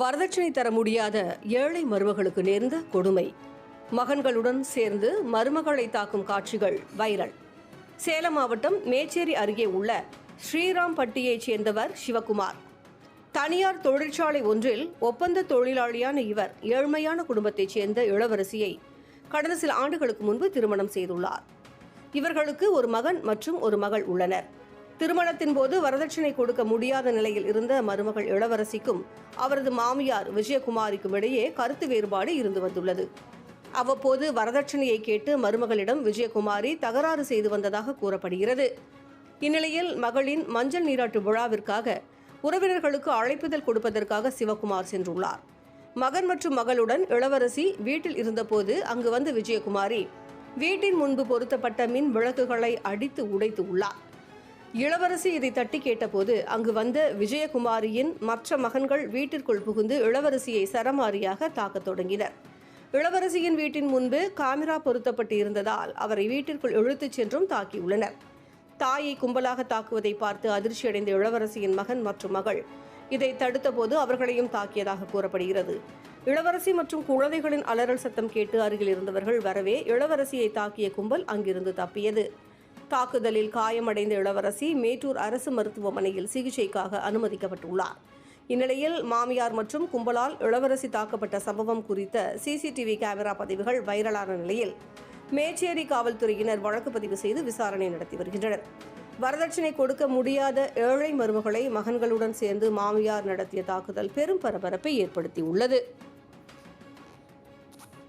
வரதட்சணை தர முடியாத ஏழை மருமகளுக்கு நேர்ந்த கொடுமை. மகன்களுடன் சேர்ந்து மருமகளை தாக்கும் காட்சிகள் வைரல். சேலம் மாவட்டம் மேச்சேரி அருகே உள்ள ஸ்ரீராம்பட்டியைச் சேர்ந்தவர் சிவகுமார். தனியார் தொழிற்சாலை ஒன்றில் ஒப்பந்த தொழிலாளியான இவர் ஏழ்மையான குடும்பத்தைச் சேர்ந்த இளவரசியை கடந்த சில ஆண்டுகளுக்கு முன்பு திருமணம் செய்துள்ளார். இவர்களுக்கு ஒரு மகன் மற்றும் ஒரு மகள் உள்ளனர். திருமணத்தின் போது வரதட்சணை கொடுக்க முடியாத நிலையில் இருந்த மருமகள் இளவரசிக்கும் அவரது மாமியார் விஜயகுமாரிக்கும் இடையே கருத்து வேறுபாடு இருந்து வந்துள்ளது. அவ்வப்போது வரதட்சணையை கேட்டு மருமகளிடம் விஜயகுமாரி தகராறு செய்து வந்ததாக கூறப்படுகிறது. இந்நிலையில் மகளின் மஞ்சள் நீராட்டு விழாவிற்காக உறவினர்களுக்கு அழைப்புதல் கொடுப்பதற்காக சிவகுமார் சென்றுள்ளார். மகன் மற்றும் மகளுடன் இளவரசி வீட்டில் இருந்தபோது அங்கு வந்த விஜயகுமாரி வீட்டின் முன்பு பொருத்தப்பட்ட மின் விளக்குகளை அடித்து உடைத்து உள்ளார். இளவரசி இதை தட்டி கேட்டபோது அங்கு வந்த விஜயகுமாரியின் மற்ற மகன்கள் வீட்டிற்குள் புகுந்து இளவரசியை சரமாரியாக தாக்கத் தொடங்கினர். இளவரசியின் வீட்டின் முன்பு காமிரா பொருத்தப்பட்டு இருந்ததால் அவரை வீட்டிற்குள் இழுத்துச் சென்றும் தாக்கியுள்ளனர் தாயை கும்பலாக தாக்குவதை பார்த்து அதிர்ச்சியடைந்த இளவரசியின் மகன் மற்றும் மகள் இதை தடுத்தபோது அவர்களையும் தாக்கியதாக கூறப்படுகிறது. இளவரசி மற்றும் குழந்தைகளின் அலறல் சத்தம் கேட்டு அருகில் இருந்தவர்கள் வரவே இளவரசியை தாக்கிய கும்பல் அங்கிருந்து தப்பியது. தாக்குதலில் காயமடைந்த இளவரசி மேட்டூர் அரசு மருத்துவமனையில் சிகிச்சைக்காக அனுமதிக்கப்பட்டுள்ளார். இந்நிலையில் மாமியார் மற்றும் கும்பலால் இளவரசி தாக்கப்பட்ட சம்பவம் குறித்த சிசிடிவி கேமரா பதிவுகள் வைரலான நிலையில் மேச்சேரி காவல்துறையினர் வழக்கு பதிவு செய்து விசாரணை நடத்தி வருகின்றனர். வரதட்சணை கொடுக்க முடியாத ஏழை மருமகளை மகன்களுடன் சேர்ந்து மாமியார் நடத்திய தாக்குதல் பெரும் பரபரப்பை ஏற்படுத்தியுள்ளது.